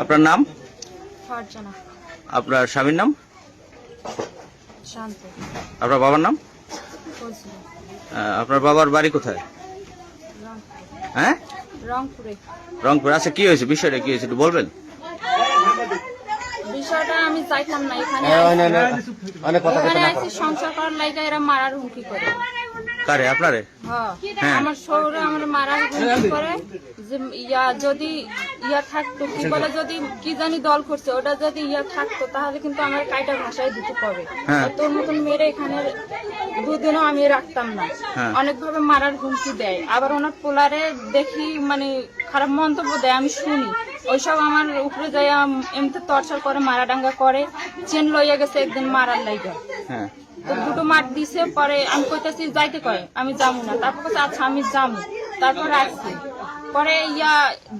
আপনার নাম? আপনার স্বামীর নাম? আপনার বাবার নাম? আপনার বাবার বাড়ি কোথায়? হ্যাঁ? রংপুরে। রংপুর। আচ্ছা কি হয়েছে? বিষয়টা কি হয়েছে? একটু বলবেন? বিষয়টা আমি চাইতাম না এখানে অনেক কথা এখানে সংসার করার লাইগা এরা মারার হুমকি করে। কারে আপনারে? হ্যাঁ। হ্যাঁ। আমার শহরে আমার মারার হুমকি করে যে ইয়া যদি ইয়া থাকতো কি বলে যদি কি জানি দল করছে ওটা যদি ইয়া থাকতো তাহলে কিন্তু আমার কাইটা ভাষায় দিতে পারে। হ্যাঁ। তোর মতন মেরে এখানে দুদিনও আমি রাখতাম না। হ্যাঁ। অনেকভাবে মারার হুমকি দেয়। আবার ওনার পোলারে দেখি মানে খারাপ মন্তব্য দেয় আমি শুনি। ওইসব আমার উপরে যায় এমনি টর্চার করে মারা ডাঙ্গা করে চেন লইয়া গেছে একদিন মারার লাইগা। হ্যাঁ। দুটো মাঠ দিছে পরে আমি কইতাছি যাইতে কয়? আমি যাব না। তারপর কইছে আচ্ছা আমি যাব। তারপর আসছি। পরে ইয়া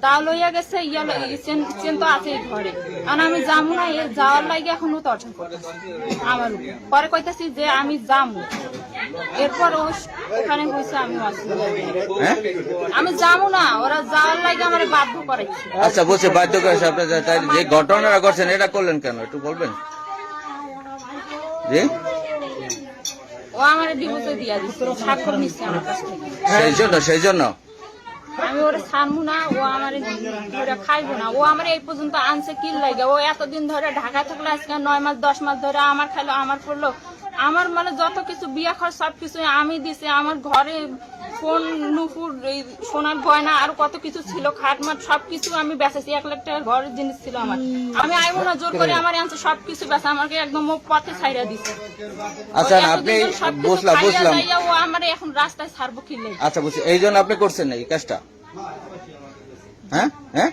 দা লইয়া গেছে ইয়া চেন তো আছে ঘরে। আর আমি যাব না এ যাওয়ার লাগে এখনও তর্জন করতেছে আমার পরে কইতাছি যে আমি যাব। এরপর ওখানে হয়েছে আমি হ্যাঁ? আমি যাব না ওরা যাওয়ার লাগে আমার বাধ্য করাইছে। আচ্ছা বলছে বাধ্য করেছে আপনার যে ঘটনাটা করছেন এটা করলেন কেন? একটু বলবেন? জি? ও আমার ডিভোর্স দিয়া দিচ্ছে স্বাক্ষর নিচ্ছে আমার কাছ থেকে। সেই জন্য সেই জন্য? আমি ওরা ছাড়বো না ও আমার ওরা খাইবো না। ও আমার এই পর্যন্ত আনছে কি লাগে ও এতদিন ধরে ঢাকা থাকলে আজকে নয় মাস দশ মাস ধরে আমার খাইলো আমার করল। আমার মানে যত কিছু বিয়া খরচ সব কিছু আমি দিছি আমার ঘরে ফোন নুপুর এই সোনার গয়না আর কত কিছু ছিল খাট মাট সব কিছু আমি বেচেছি এক লাখ টাকার ঘরের জিনিস ছিল আমার। আমি আইবো না জোর করে আমার আনছে সব কিছু বেচা আমাকে একদম পথে ছাইরা দিছে। আচ্ছা আপনি ও আমার এখন রাস্তায় ছাড়বো কি লেগে? আচ্ছা বুঝছি। এই জন্য আপনি করছেন এই কাজটা? হ্যাঁ? হ্যাঁ?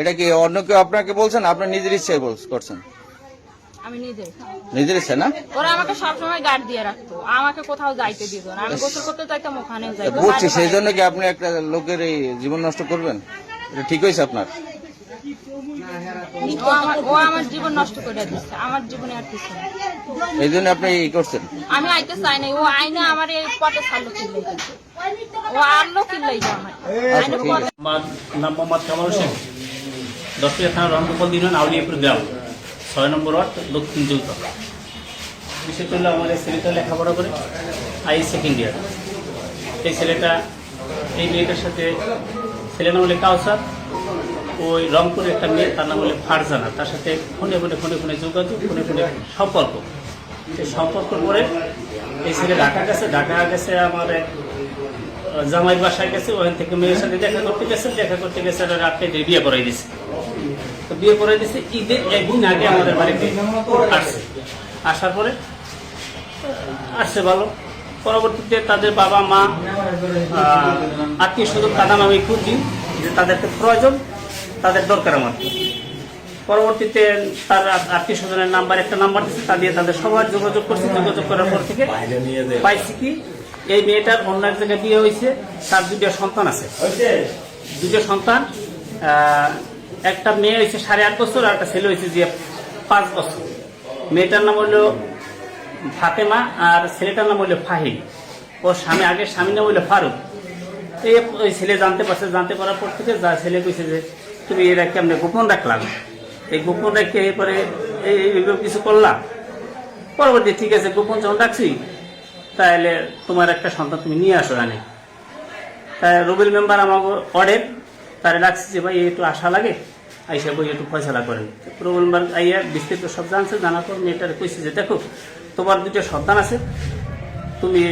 এটা কি অন্য কেউ আপনাকে বলছেন? আপনার নিজের ইচ্ছায় করছেন? আমি নিজে নিজের ইচ্ছা না? ওরা আমাকে সবসময় গার্ড দিয়ে রাখতো। আমাকে কোথাও যাইতে দিত না। আমি গোসল করতে চাইতাম ওখানেও যাইতাম। বুঝছি সেই জন্য কি আপনি একটা লোকের এই জীবন নষ্ট করবেন? এটা ঠিক হয়েছে আপনার? ও আমার জীবন নষ্ট করে দিচ্ছে। আমার জীবনে আর কিছু এই জন্য আপনি ই করছেন? আমি আইতে চাই নাই। ও আইনে আমার এই ছাড়লো ও আনলো আমার ঠিক পথে আমার নাম মোহাম্মদ কামাল হোসেন। দশটিয়া থানা রংপুর ইউনিয়ন আউলিয়াপুর গ্রাম। ছয় নম্বর ওয়ার্ড, দক্ষিণ যৌথ বিশেষ করলে এই ছেলেটা লেখাপড়া করে আই সেকেন্ড ইয়ার। এই ছেলেটা এই মেয়েটার সাথে, ছেলের নাম হলে কাউসার। ওই রংপুরে একটা মেয়ে, তার নাম হলে ফারজানা। তার সাথে ফোনে ফোনে ফোনে ফোনে যোগাযোগ, ফোনে ফোনে সম্পর্ক। সেই সম্পর্ক করে এই ছেলে ঢাকা গেছে। ঢাকা গেছে আমার এক জামাই বাসায় গেছে। ওখান থেকে মেয়ের সাথে দেখা করতে গেছে। দেখা করতে গেছে রাত্রে বিয়ে করাই দিছে। তো বিয়ে করাই দিছে, ঈদের একদিন আগে আমাদের বাড়িতে আসছে। আসার পরে আসছে ভালো। পরবর্তীতে তাদের বাবা, মা আত্মীয় স্বজন তার নাম আমি খুঁজি যে তাদেরকে প্রয়োজন, তাদের দরকার আমার। পরবর্তীতে তার আত্মীয় স্বজনের নাম্বার, একটা নাম্বার দিচ্ছে তা দিয়ে তাদের সবার যোগাযোগ করছে। যোগাযোগ করার পর থেকে পাইছি কি, এই মেয়েটার অন্য এক জায়গায় বিয়ে হয়েছে, তার দুটো সন্তান আছে। দুটো সন্তান একটা মেয়ে হয়েছে সাড়ে আট বছর, আর একটা ছেলে হয়েছে যে পাঁচ বছর। মেয়েটার নাম হলো ফাতেমা, আর ছেলেটার নাম হলো ফাহিম। ওর স্বামী, আগের স্বামীর নাম হলো ফারুক। এই ওই ছেলে জানতে পারছে, জানতে পারার পর থেকে যা ছেলে কইছে যে, তুমি এরা কেমনে গোপন রাখলাম। এই গোপন রেখে এরপরে এই এইভাবে কিছু করলাম। পরবর্তী ঠিক আছে, গোপন যখন রাখছি, তাহলে তোমার একটা সন্তান তুমি নিয়ে আসো জানে তাই রবিল মেম্বার আমাকে অর্ডের তারে রাখছি যে ভাই একটু আশা লাগে আইসা বই একটু ফয়সলা করেন। রবিল আইয়া বিস্তারিত সব জানছে জানার পর মেয়েটার কইছে যে দেখো তোমার দুটো সন্তান আছে তুমি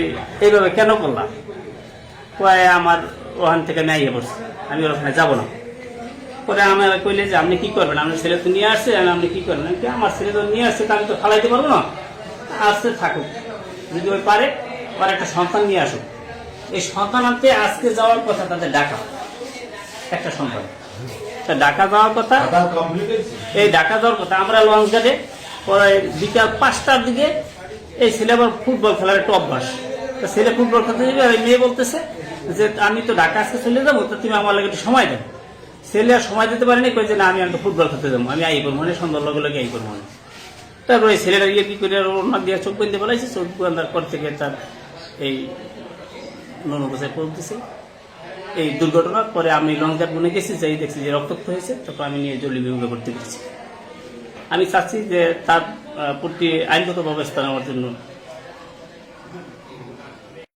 এইভাবে কেন করলা? কয়ে আমার ওখান থেকে আইয়ে পড়ছি আমি ওখানে যাব না। পরে আমি কইলে যে আপনি কী করবেন? আপনার ছেলে তো নিয়ে আসছে আপনি কী করবেন? কই, আমার ছেলে তো নিয়ে আসছে তা আমি তো ফালাইতে পারব না। আসতে থাকুক যদি ওই পারে ওর একটা সন্তান নিয়ে আসুক। এই সন্তান আনতে আজকে যাওয়ার কথা তাদের ডাকা। একটা সন্তান তা ডাকা যাওয়ার কথা এই ডাকা যাওয়ার কথা আমরা লঞ্চ পরে বিকাল পাঁচটার দিকে এই ছেলে আবার ফুটবল খেলার একটা অভ্যাস। তা ছেলে ফুটবল খেলতে যাবে আর মেয়ে বলতেছে যে আমি তো ঢাকা আজকে চলে যাব তো তুমি আমার লাগে একটু সময় দেন ছেলে আর সময় দিতে পারেনি কই যে না আমি একটা ফুটবল খেলতে যাব আমি আই করব মানে সন্ধ্যার লগে লগে আই করব তারপরে ছেলেটা গিয়ে কি করে ওনার দিয়ে চোখ বন্ধে বলাইছে চোখ বন্ধার পর থেকে তার এই নুনু গোসাই পড়তেছে। এই দুর্ঘটনা পরে আমি লংজার বনে গেছি, যাই দেখছি যে রক্তাক্ত হয়েছে তখন আমি নিয়ে জরুরি বিভাগে ভর্তি করেছি আমি চাচ্ছি যে তার প্রতি আইনগত ব্যবস্থা নেওয়ার জন্য